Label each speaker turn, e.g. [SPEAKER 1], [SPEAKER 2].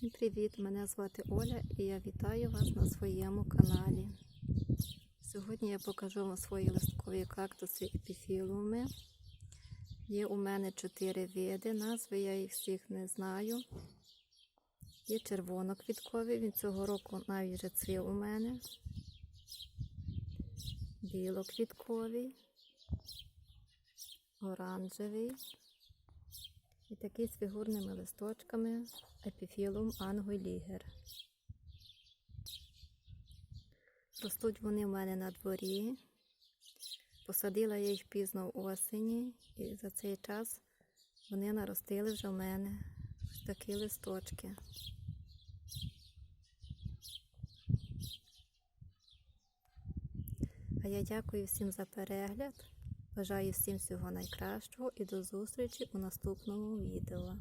[SPEAKER 1] Всім привіт! Мене звати Оля і я вітаю вас на своєму каналі. Сьогодні я покажу вам свої листкові кактуси епіфілуми. Є у мене чотири види, назви я їх всіх не знаю. Є червоноквітковий, він цього року навіть вже цвів у мене. Білоквітковий, оранжевий. І такий з фігурними листочками епіфілум ангойлігер. Ростуть вони в мене на дворі. Посадила я їх пізно в осені, і за цей час вони наростили вже в мене ось такі листочки. А я дякую всім за перегляд. Бажаю всім всього найкращого і до зустрічі у наступному відео.